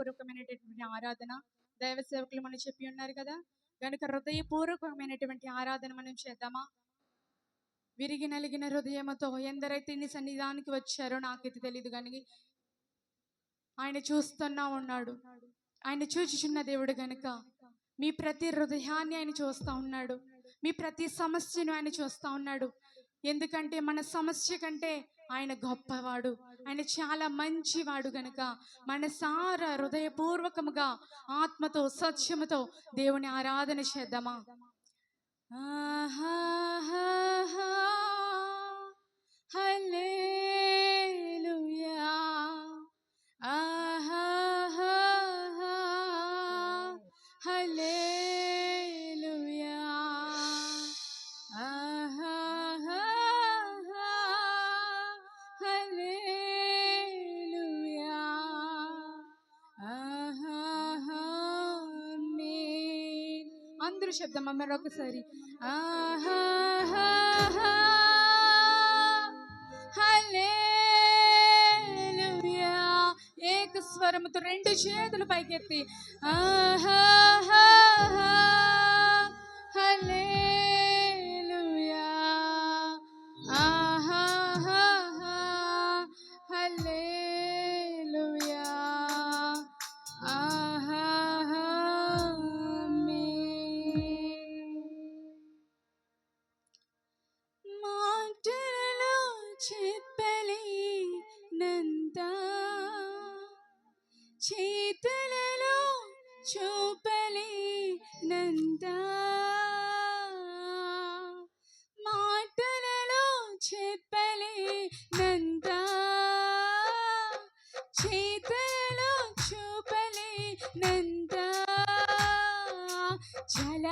హృదయపూర్వకమైనటువంటి ఆరాధన దైవ సేవకులు మనం చెప్పి ఉన్నారు కదా? కనుక హృదయపూర్వకమైనటువంటి ఆరాధన మనం చేద్దామా? విరిగి నలిగిన హృదయముతో ఎందరైతే నీ సన్నిధానికి వచ్చారో నాకైతే తెలియదు కానీ ఆయన చూస్తున్నా ఉన్నాడు. ఆయన చూచుచున్న దేవుడు గనుక మీ ప్రతి హృదయాన్ని ఆయన చూస్తా ఉన్నాడు. మీ ప్రతి సమస్యను ఆయన చూస్తా ఉన్నాడు. ఎందుకంటే మన సమస్య కంటే ఆయన గొప్పవాడు. ఆయన చాలా మంచివాడు గనుక మనసార హృదయపూర్వకముగా ఆత్మతో సత్యముతో దేవుని ఆరాధన చేద్దామా? ఆహా హలే అందరూ చెప్దామా? మరొకసారి ఆహాహాహా, హల్లెలూయా. ఏక స్వరముతో రెండు చేతులు పైకెత్తి. ఆహా చేతులలో చూపలేనంత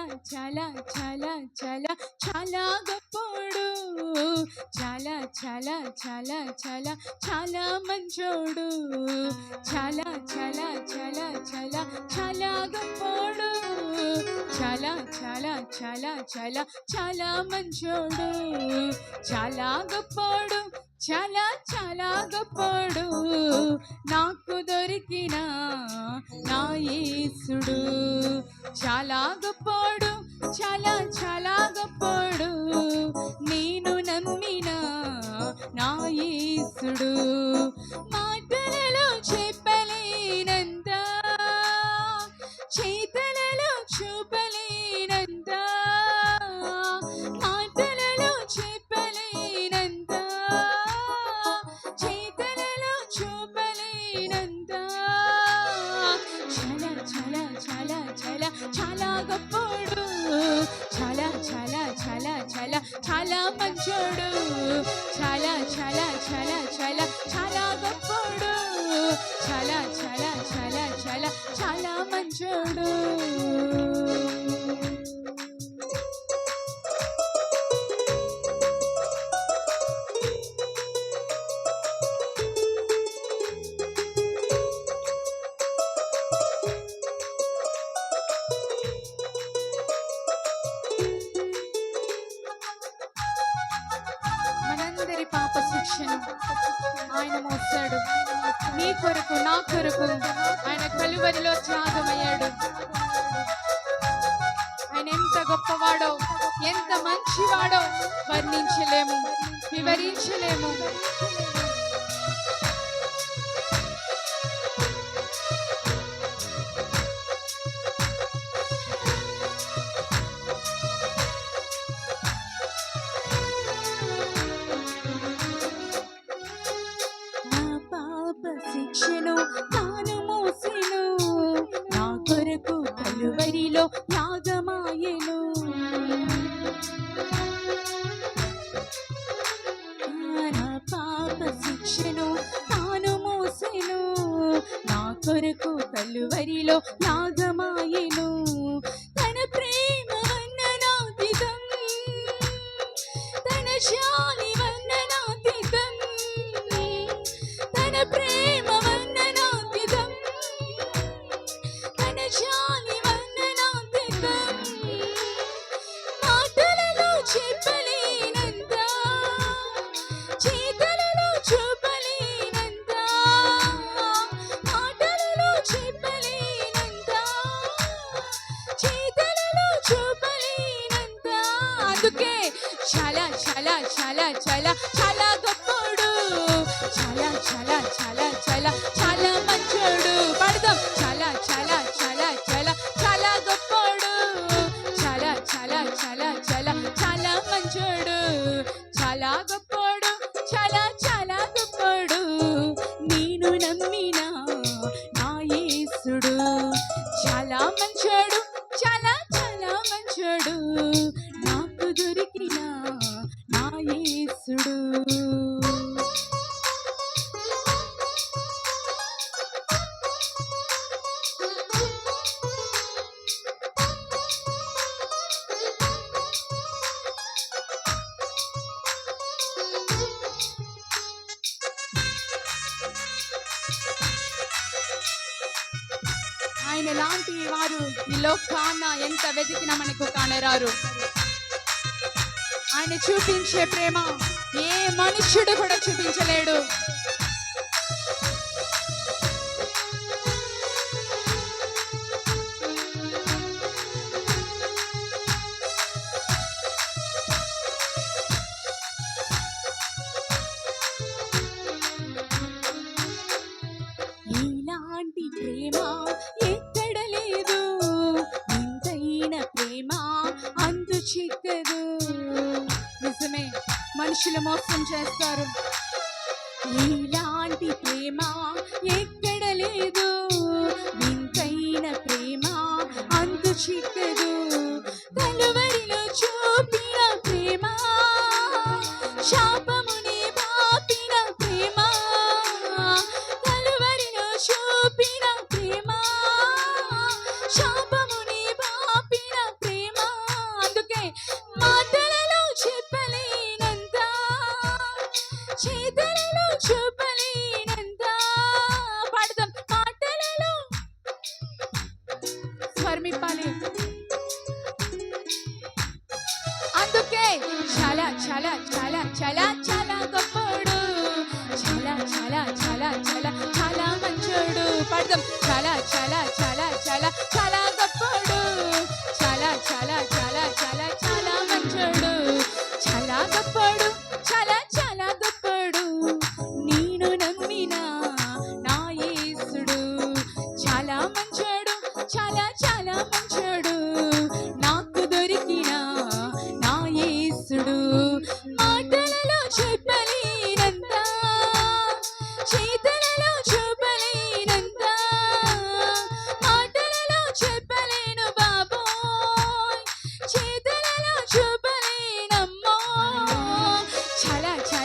చాలా చాలా చాలా చాలా గొప్పోడు చాలా చాలా చాలా చాలా చాలా మంచోడు చాలా చాలా చాలా చాలా చాలా గొప్పోడు చాలా చాలా చాలా చాలా చాలా మంచోడు చాలా గొప్పోడు చాలా చాలా గొప్పడు నాకు దొరికిన నా యేసుడు. చాలా గొప్పడు చాలా చాలా గొప్పడు నేను నమ్మిన నా యేసుడు. మంచోడు మనందరి పాప శిక్షను ఆయన మోస్తాడు. మీ కొరకు నా కొరకు. కలువరిలో త్యాగమయ్యాడు ఆయన ఎంత గొప్పవాడో ఎంత మంచివాడో వర్ణించలేము వివరించలేము. కలువరిలో యాగమాయెను. పాప శిక్షను తాను మోసెను. నా కొరకు కలువరిలో యాగమాయెను. చాలా చాలా గొప్పోడు. చాలా చాలా చాలా చాలా చాలా మంచోడు. చాలా చాలా చాలా చాలా చాలా గొప్పోడు. చాలా చాలా చాలా చాలా చాలా మంచోడు. చాలా గొప్పోడు చాలా చాలా గొప్పోడు. నేను నమ్మిన నా చాలా మంచోడు చాలా చాలా మంచోడు. ఆయన లాంటి వారు ఈ లోకాన ఎంత వెతికినా మనకు కానరారు. ఆయన చూపించే ప్రేమ ఏ మనుష్యుడు కూడా చూపించలేడు. ఇలాంటి ప్రేమ ఎక్కడ లేదు. ఇంతైన ప్రేమ అందు చిక్కదు నిజమే మనుషులు మోసం చేస్తారు. i Palito.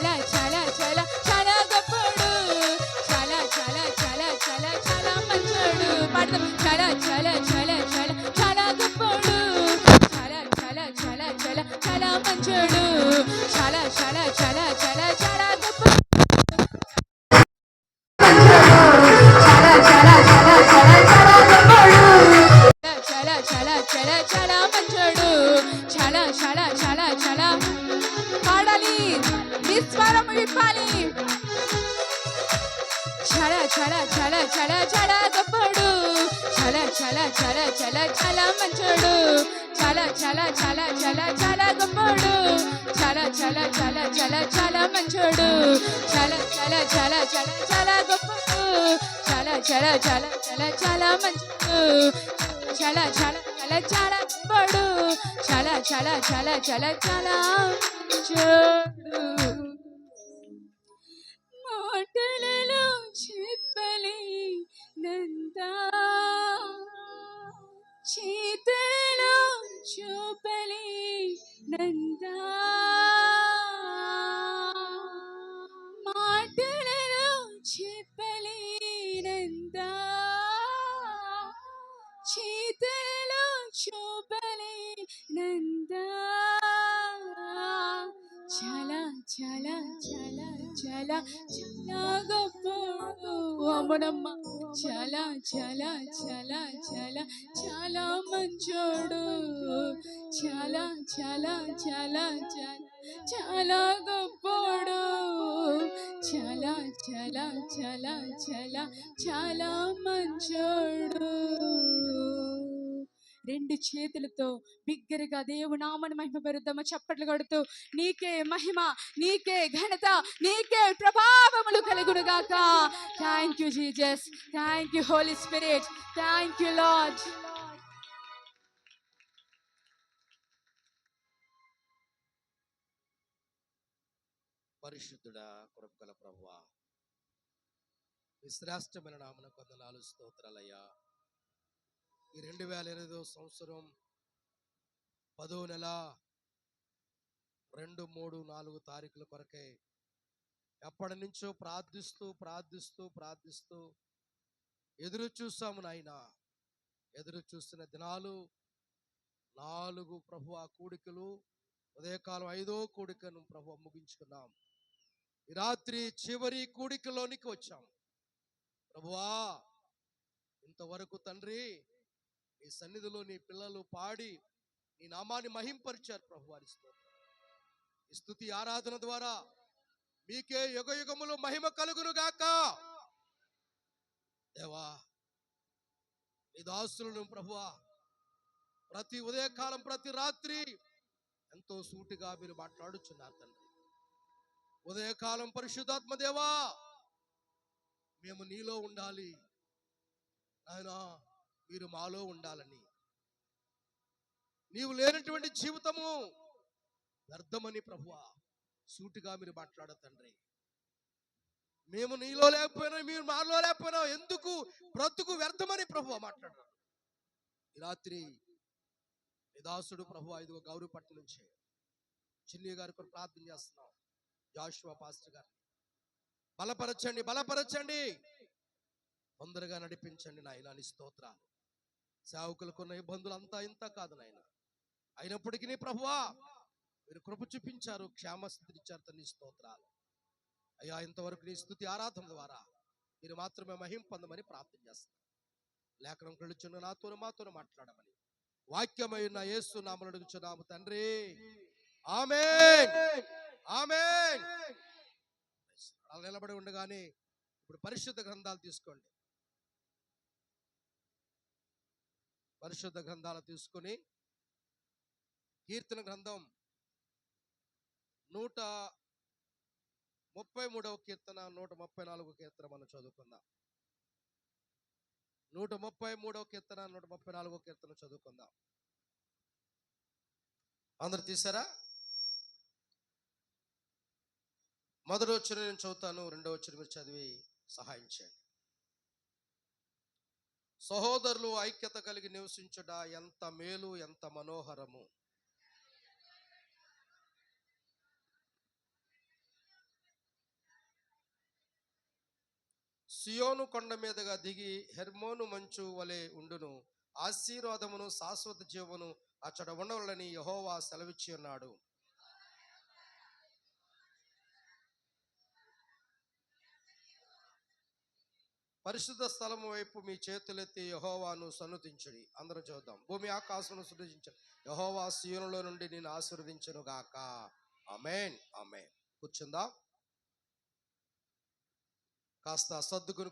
చాలా చాలా చాలా చాలా గొప్పడు చాలా చాలా చాలా చాలా చాలా మంచోడు పడదాం చాలా చాలా చాలా చాలా చాలా గొప్పడు చాలా చాలా చాలా చాలా చాలా మంచోడు చాలా చాలా చాలా చాలా చాలా చాలా చాలా చాలా చాలా మంచోడు చాలా చాలా చాలా చాలా విస్వరం విప్పాలి చాలా చాలా చాలా చాలా చాలా గొప్పడు చల చల చాలా చాలా చాలా మంచోడు చాలా చల చాలా చాలా చాలా గొప్పడు చాలా చల చాలా చాలా చాలా మంచోడు చాలా చాలా చాలా చాలా చాలా గొప్పడు చాలా చాలా చాలా చాలా చల మంచోడు చాలా చాలా చాలా చాలా గొప్పడు చాలా చాలా చాలా చాలా చాలా మంచోడు చూపలేనంత మాటలలో చెప్పలేనంత చేతలలో చూపలేనంత చాలా చాలా చాలా చాలా చాలా అమ్మనమ్మ చాలా చాలా చాలా చాలా చాలా మంచోడు. చాలా చాలా చాలా చాలా చాలా గొప్పోడు. చాలా చాలా చాలా చాలా చాలా మంచోడు. రెండు చేతులతో బిగ్గరగా దేవునామని మహిమ పెరుద్దామా చప్పట్లు కొడుతూ నీకే మహిమ నీకే ఘనత నీకే ప్రభావములు కలుగును గాక. Thank you Jesus thank you holy spirit thank you lord పరిశుద్ధుడా కృపగల ప్రభువా. విశ్రాష్టమైన నామన కొందనాలు స్తోత్రాలయ్యా. ఈ రెండు వేల ఇరవై సంవత్సరం పదో నెల రెండు మూడు నాలుగు తారీఖుల కొరకే ఎప్పటి నుంచో ప్రార్థిస్తూ ప్రార్థిస్తూ ప్రార్థిస్తూ ఎదురు చూసాము నాయన. ఎదురు చూసిన దినాలు నాలుగు ప్రభు ఆ కూడికలు ఉదయకాలం ఐదో కూడికను ప్రభు ముగించుకున్నాం. ఈ రాత్రి చివరి కూడికలోనికి వచ్చాము ప్రభువా ఇంతవరకు తండ్రి నీ సన్నిధిలో నీ పిల్లలు పాడి నీ నామాన్ని మహింపరిచారు ప్రభు వారి ఈ స్థుతి ఆరాధన ద్వారా మీకే యుగ యుగములు మహిమ కలుగును గాక. దేవా నీ దాసులను ప్రభువా. ప్రతి ఉదయకాలం ప్రతి రాత్రి ఎంతో సూటిగా మీరు మాట్లాడుచున్నారు తండ్రి. ఉదయకాలం పరిశుద్ధాత్మ దేవా మేము నీలో ఉండాలి. నాయనా మీరు మాలో ఉండాలని. నీవు లేనటువంటి జీవితము వ్యర్థమని ప్రభువా సూటిగా మీరు మాట్లాడ తండ్రి. మేము నీలో లేకపోయినా మీరు మాలో లేకపోయినా ఎందుకు బ్రతుకు వ్యర్థమని ప్రభు మాట్లాడారు. ఈ రాత్రి ఈ ప్రభు ఐదుగో గౌరవపట్నం నుంచి చిన్ని గారి కొరకు ప్రార్థన చేస్తున్నాం. జాషువా పాస్టర్ గారు బలపరచండి బలపరచండి. తొందరగా నడిపించండి నాయన నీ స్తోత్రాలు. సేవకులకున్న ఇబ్బందులు అంతా ఇంత కాదు నాయన. అయినప్పటికీ ప్రభువా మీరు కృప చూపించారు క్షేమస్థితి ఇచ్చారు స్తోత్రాలు. అయ్యా ఇంతవరకు నీ స్థుతి ఆరాధన ద్వారా మీరు మాత్రమే మహిం పొందమని ప్రార్థన చేస్తాను లేఖనం కళ్ళుచున్న నాతో మాతో మాట్లాడమని. వాక్యమైన యేసు నామలు అడుగుచున్నాము తండ్రి. ఆమె ఆమె నిలబడి ఉండగానే ఇప్పుడు పరిశుద్ధ గ్రంథాలు తీసుకోండి. పరిశుద్ధ గ్రంథాలు తీసుకొని కీర్తన గ్రంథం నూట ముప్పై మూడవ కీర్తన నూట ముప్పై నాలుగో కీర్తన మనం చదువుకుందాం. నూట ముప్పై మూడవ కీర్తన నూట ముప్పై నాలుగో కీర్తన చదువుకుందాం. అందరు తీసారా? మొదటి వచ్చిన నేను చదువుతాను రెండో వచ్చిన మీరు చదివి సహాయం చేయండి. సహోదరులు ఐక్యత కలిగి నివసించుట ఎంత మేలు ఎంత మనోహరము. సియోను కొండ మీదుగా దిగి హెర్మోను మంచు వలె ఉండును. ఆశీర్వాదమును శాశ్వత జీవమును అచ్చట ఉండవలని యహోవా సెలవిచ్చి ఉన్నాడు పరిశుద్ధ స్థలం వైపు మీ చేతులెత్తి యహోవాను సన్నుతించుడి. అందరూ చూద్దాం భూమి ఆకాశం సృజించు. యహోవా సీయునులో నుండి నేను ఆశీర్వదించను గాక. అమేన్ అమేన్ కూర్చుందా. కాస్త సర్దుకుని